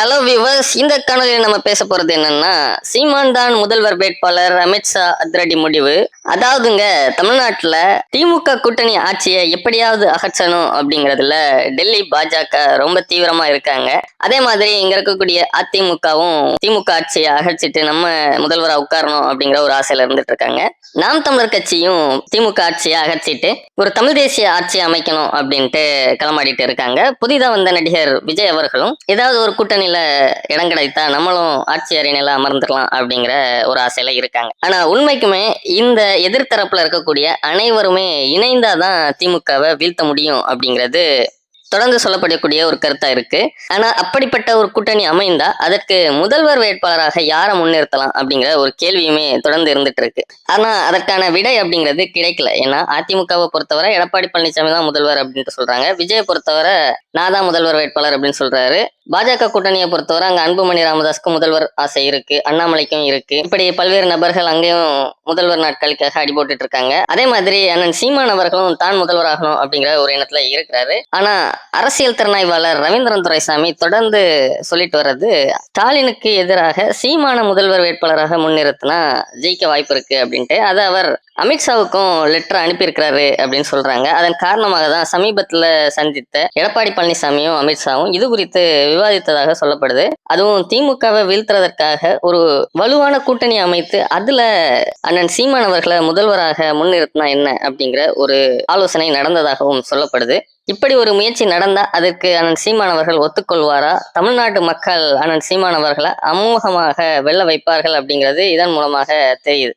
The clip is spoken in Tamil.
ஹலோ விவர்ஸ் இந்த காணொலியில் நம்ம பேச போறது என்னன்னா சீமான் தான் முதல்வர் வேட்பாளர் அமித்ஷா அதிரடி முடிவு. அதாவதுங்க தமிழ்நாட்டுல திமுக கூட்டணி ஆட்சியை எப்படியாவது அகற்றணும் அப்படிங்கறதுல டெல்லி பாஜக ரொம்ப தீவிரமா இருக்காங்க. அதே மாதிரி இங்க இருக்கக்கூடிய அதிமுகவும் திமுக ஆட்சியை அகற்றிட்டு நம்ம முதல்வரா உட்காரணும் அப்படிங்கிற ஒரு ஆசையில இருந்துட்டு இருக்காங்க. நாம் தமிழர் கட்சியும் திமுக ஆட்சியை அகற்றிட்டு ஒரு தமிழ் தேசிய ஆட்சியை அமைக்கணும் அப்படின்ட்டு களமாடிட்டு இருக்காங்க. புதிதா வந்த நடிகர் விஜய் அவர்களும் ஏதாவது ஒரு கூட்டணி கூட்டணியில இடம் கிடைத்தா நம்மளும் ஆட்சி அரியணையில அமர்ந்துடலாம் அப்படிங்கிற ஒரு ஆசையில இருக்காங்க. ஆனா உண்மைக்குமே இந்த எதிர்த்தரப்புல இருக்கக்கூடிய அனைவருமே இணைந்தாதான் திமுகவை வீழ்த்த முடியும் அப்படிங்கிறது தொடர்ந்து சொல்லப்படக்கூடிய ஒரு கருத்தா இருக்கு. ஆனா அப்படிப்பட்ட ஒரு கூட்டணி அமைந்தா அதற்கு முதல்வர் வேட்பாளராக யாரை முன்னிறுத்தலாம் அப்படிங்கிற ஒரு கேள்வியுமே தொடர்ந்து இருந்துட்டு இருக்கு. ஆனா அதற்கான விடை அப்படிங்கிறது கிடைக்கல. ஏன்னா அதிமுகவை பொறுத்தவரை எடப்பாடி பழனிசாமி தான் முதல்வர் அப்படின்ட்டு சொல்றாங்க. விஜயை பொறுத்தவரை நான் தான் முதல்வர் வேட்பாளர் அப்படின்னு சொல்றாரு. பாஜக கூட்டணியை பொறுத்தவரை அங்க அன்புமணி ராமதாஸ்க்கு முதல்வர் ஆசை இருக்கு அண்ணாமலைக்கும் இருக்கு. இப்படி பல்வேறு நபர்கள் அங்கேயும் முதல்வர் நாட்களுக்காக அடி போட்டுட்டு இருக்காங்க. அதே மாதிரி அண்ணன் சீமான் அவர்களும் தான் முதல்வர் ஆகணும் அப்படிங்கிற ஒரு எண்ணத்துல இருக்கிறாரு. ஆனா அரசியல் திறனாய்வாளர் ரவீந்திரன் துரைசாமி தொடர்ந்து சொல்லிட்டு வர்றது ஸ்டாலினுக்கு எதிராக சீமான முதல்வர் வேட்பாளராக முன்னிறுத்தினா ஜெயிக்க வாய்ப்பு இருக்கு அப்படின்ட்டு அதை அவர் அமித்ஷாவுக்கும் லெட்டர் அனுப்பியிருக்கிறாரு அப்படின்னு சொல்றாங்க. அதன் காரணமாக தான் சமீபத்துல சந்தித்த எடப்பாடி பழனிசாமியும் அமித்ஷாவும் இது குறித்து விவாதித்ததாக சொல்லப்படுது. அதுவும் திமுகவை வீழ்த்துறதற்காக ஒரு வலுவான கூட்டணி அமைத்து அதுல அண்ணன் சீமான் அவர்களை முதல்வராக முன்னிறுத்தினா என்ன அப்படிங்கிற ஒரு ஆலோசனை நடந்ததாகவும் சொல்லப்படுது. இப்படி ஒரு முயற்சி நடந்தா அதற்கு அண்ணன் சீமான் அவர்கள் ஒத்துக்கொள்வாரா? தமிழ்நாட்டு மக்கள் அண்ணன் சீமான் அவர்களை அமோகமாக வெல்ல வைப்பார்கள் அப்படிங்கிறது இதன் மூலமாக தெரியுது.